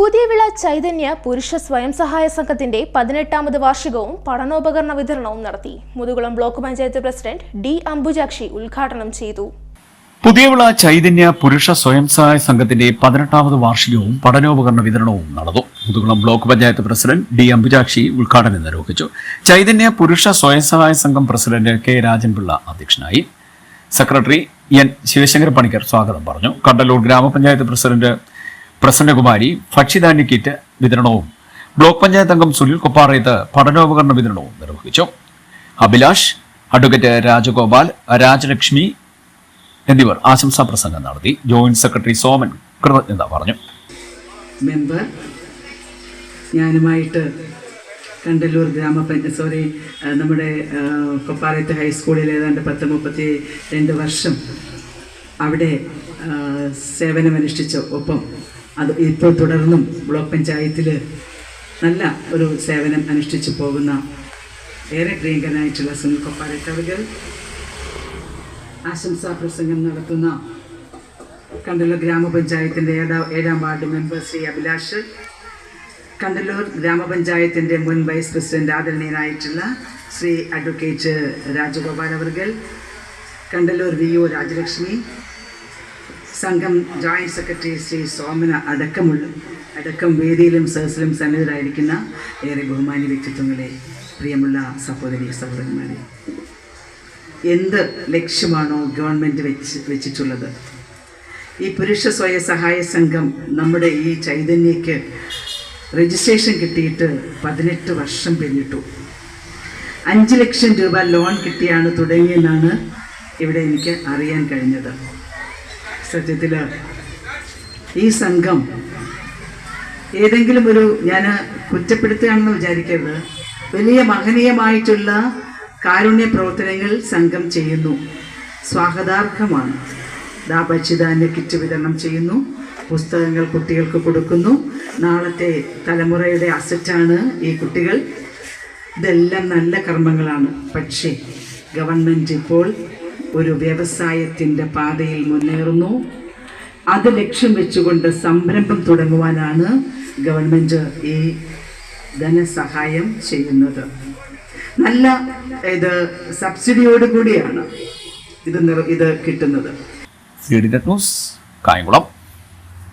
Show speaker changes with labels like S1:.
S1: പുതിയ വിള ചൈതന്യ പുരുഷ സ്വയം സഹായ സംഘത്തിന്റെ പതിനെട്ടാമത് വാർഷികവും പഠനോപകരണ വിതരണവും നടത്തി. Muthukulam block panchayat president D Ambujakshi ഉദ്ഘാടനം ചെയ്തു.
S2: പുതിയവിള ചൈതന്യ പുരുഷ സ്വയം സഹായ സംഘത്തിന്റെ പതിനെട്ടാമത് വാർഷികവും പഠനോപകരണ വിതരണവും നടന്നു. Muthukulam block panchayat president D Ambujakshi ഉദ്ഘാടനം നിർവഹിച്ചു. ചൈതന്യ പുരുഷ സ്വയം സഹായ സംഘം പ്രസിഡന്റ് കെ രാജൻപിള്ള അധ്യക്ഷനായി. സെക്രട്ടറി എൻ ശിവശങ്കർ പണിക്കർ സ്വാഗതം പറഞ്ഞു. കണ്ടലൂർ ഗ്രാമപഞ്ചായത്ത് പ്രസിഡന്റ് പ്രസന്നകുമാരി ഭക്ഷ്യധാന്യ കിറ്റ് വിതരണവും ബ്ലോക്ക് പഞ്ചായത്ത് അംഗം സുനിൽ കൊപ്പാറയത്ത് പഠനോപകരണ വിതരണവും നിർവഹിച്ചു. അഭിലാഷ് അഡ്വക്കേറ്റ് രാജഗോപാൽ രാജലക്ഷ്മി എന്നിവർ ആശംസാ പ്രസംഗം നടത്തി. ജോയിന്റ് സെക്രട്ടറി സോമൻ കൃതജ്ഞത പറഞ്ഞു.
S3: മെമ്പർ ഞാനുമായിട്ട് കണ്ടല്ലൂർ ഗ്രാമപഞ്ചായത്ത് സോറി നമ്മുടെ കൊപ്പാറയത്ത് ഹൈസ്കൂളിൽ ഏതാണ്ട് പത്ത് മുപ്പത്തി രണ്ട് വർഷം അവിടെ സേവനമനുഷ്ഠിച്ച ഒപ്പം അത് ഇപ്പോൾ തുടർന്നും ബ്ലോക്ക് പഞ്ചായത്തിൽ നല്ല ഒരു സേവനം അനുഷ്ഠിച്ചു പോകുന്ന ഏറെ പ്രിയങ്കരനായിട്ടുള്ള സുനിൽ കൊപ്പാരക്കാവുകൾ. അവർ ആശംസാ പ്രസംഗം നടത്തുന്ന കണ്ടല്ലൂർ ഗ്രാമപഞ്ചായത്തിന്റെ ഏഴാം ഏഴാം വാർഡ് മെമ്പർ ശ്രീ അഭിലാഷ്. കണ്ടല്ലൂർ ഗ്രാമപഞ്ചായത്തിന്റെ മുൻ വൈസ് പ്രസിഡന്റ് ആദരണീയനായിട്ടുള്ള Shri advocate Rajagopal അവർഗൽ. Kandalloor V O Rajalakshmi. സംഘം ജോയിന്റ് സെക്രട്ടറി ശ്രീ സോമന അടക്കമുള്ള അടക്കം വേദിയിലും സദസ്സിലും സന്നിധരായിരിക്കുന്ന ഏറെ ബഹുമാന്യ വ്യക്തിത്വങ്ങളെ പ്രിയമുള്ള സഹോദരി സഹോദരന്മാരെ. എന്ത് ലക്ഷ്യമാണോ ഗവൺമെന്റ് വെച്ച് വെച്ചിട്ടുള്ളത്? ഈ പുരുഷ സ്വയ സഹായ സംഘം നമ്മുടെ ഈ ചൈതന്യക്ക് രജിസ്ട്രേഷൻ കിട്ടിയിട്ട് പതിനെട്ട് വർഷം പിന്നിട്ടു. അഞ്ച് ലക്ഷം രൂപ ലോൺ കിട്ടിയാണ് തുടങ്ങിയെന്നാണ് ഇവിടെ എനിക്ക് അറിയാൻ കഴിഞ്ഞത്. സത്യത്തിൽ ഈ സംഘം ഏതെങ്കിലും ഒരു ഞാൻ കുറ്റപ്പെടുത്തുകയാണെന്ന് വിചാരിക്കരുത്. വലിയ മഹനീയമായിട്ടുള്ള കാരുണ്യ പ്രവർത്തനങ്ങൾ സംഘം ചെയ്യുന്നു. സ്വാഗതാർഹമാണ്. ദാ ഭക്ഷ്യധാന്യ കിറ്റ് വിതരണം ചെയ്യുന്നു. പുസ്തകങ്ങൾ കുട്ടികൾക്ക് കൊടുക്കുന്നു. നാളത്തെ തലമുറയുടെ അസറ്റാണ് ഈ കുട്ടികൾ. ഇതെല്ലാം നല്ല കർമ്മങ്ങളാണ്. പക്ഷേ ഗവൺമെന്റ് ഇപ്പോൾ ഒരു വ്യവസായത്തിന്റെ പാതയിൽ മുന്നേറുന്നു. അത് ലക്ഷ്യം വെച്ചുകൊണ്ട് സംരംഭം തുടങ്ങുവാനാണ് ഗവൺമെന്റ് ഈ ധനസഹായം ചെയ്യുന്നത്. നല്ല ഇത് സബ്സിഡിയോട് കൂടിയാണ് ഇത് ഇത് കിട്ടുന്നത്.
S2: കായംകുളം.